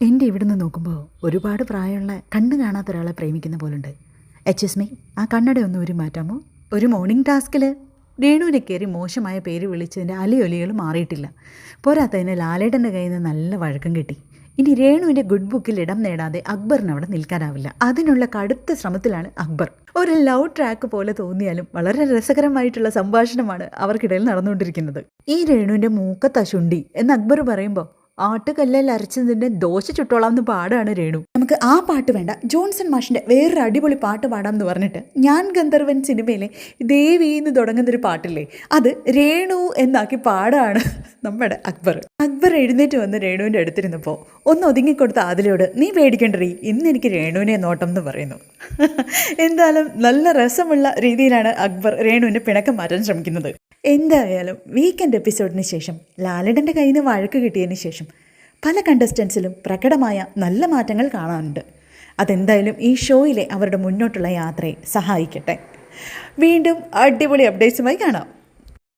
എന്റെ ഇവിടുന്ന് നോക്കുമ്പോൾ ഒരുപാട് പ്രായമുള്ള കണ്ണ് കാണാത്ത ഒരാളെ പ്രേമിക്കുന്ന പോലുണ്ട്. എച്ച് എസ് മീ ആ ഒന്ന് ഒരു മാറ്റാമോ? ഒരു മോർണിംഗ് ടാസ്കിൽ രേണുവിനെ കയറി മോശമായ പേര് വിളിച്ചതിന്റെ അലയൊലികൾ മാറിയിട്ടില്ല. പോരാത്തതിന് ലാലേട്ടന്റെ കയ്യിൽ നിന്ന് നല്ല വഴക്കം കിട്ടി. ഇനി രേണുവിന്റെ ഗുഡ് ബുക്കിൽ ഇടം നേടാതെ അക്ബറിന് അവിടെ നിൽക്കാനാവില്ല. അതിനുള്ള കടുത്ത ശ്രമത്തിലാണ് അക്ബർ. ഒരു ലവ് ട്രാക്ക് പോലെ തോന്നിയാലും വളരെ രസകരമായിട്ടുള്ള സംഭാഷണമാണ് അവർക്കിടയിൽ നടന്നുകൊണ്ടിരിക്കുന്നത്. ഈ രേണുവിന്റെ മൂക്കത്ത ശുണ്ടി എന്ന് അക്ബർ പറയുമ്പോൾ ആട്ടുകല്ലിൽ അരച്ചതിന്റെ ദോശ ചുട്ടോളാം എന്ന് പാടാണ് രേണു. നമുക്ക് ആ പാട്ട് വേണ്ട. ജോൺസൺ മാഷിന്റെ വേറൊരു അടിപൊളി പാട്ട് പാടാം എന്ന് പറഞ്ഞിട്ട് ഞാൻ ഗന്ധർവൻ സിനിമയിലെ ദേവി എന്ന് തുടങ്ങുന്നൊരു പാട്ടില്ലേ അത് രേണു എന്നാക്കി പാടാണ് നമ്മുടെ അക്ബർ. അക്ബർ എഴുന്നേറ്റ് വന്ന് രേണുവിന്റെ അടുത്തിരുന്നപ്പോൾ ഒന്ന് ഒതുങ്ങിക്കൊടുത്ത അതിലോട് നീ പേടിക്കണ്ടറി ഇന്ന് എനിക്ക് രേണുവിനെ നോട്ടം എന്ന് പറയുന്നു. എന്തായാലും നല്ല രസമുള്ള രീതിയിലാണ് അക്ബർ രേണുവിന്റെ പിണക്കം മാറ്റാൻ ശ്രമിക്കുന്നത്. എന്തായാലും വീക്കെൻഡ് എപ്പിസോഡിന് ശേഷം ലാലഡന്റെ കയ്യിൽ നിന്ന് വഴക്ക് കിട്ടിയതിന് ശേഷം പല കണ്ടസ്റ്റൻസിലും പ്രകടമായ നല്ല മാറ്റങ്ങൾ കാണാനുണ്ട്. അതെന്തായാലും ഈ ഷോയിലെ അവരുടെ മുന്നോട്ടുള്ള യാത്രയെ സഹായിക്കട്ടെ. വീണ്ടും അടിപൊളി അപ്ഡേറ്റ്സുമായി കാണാം.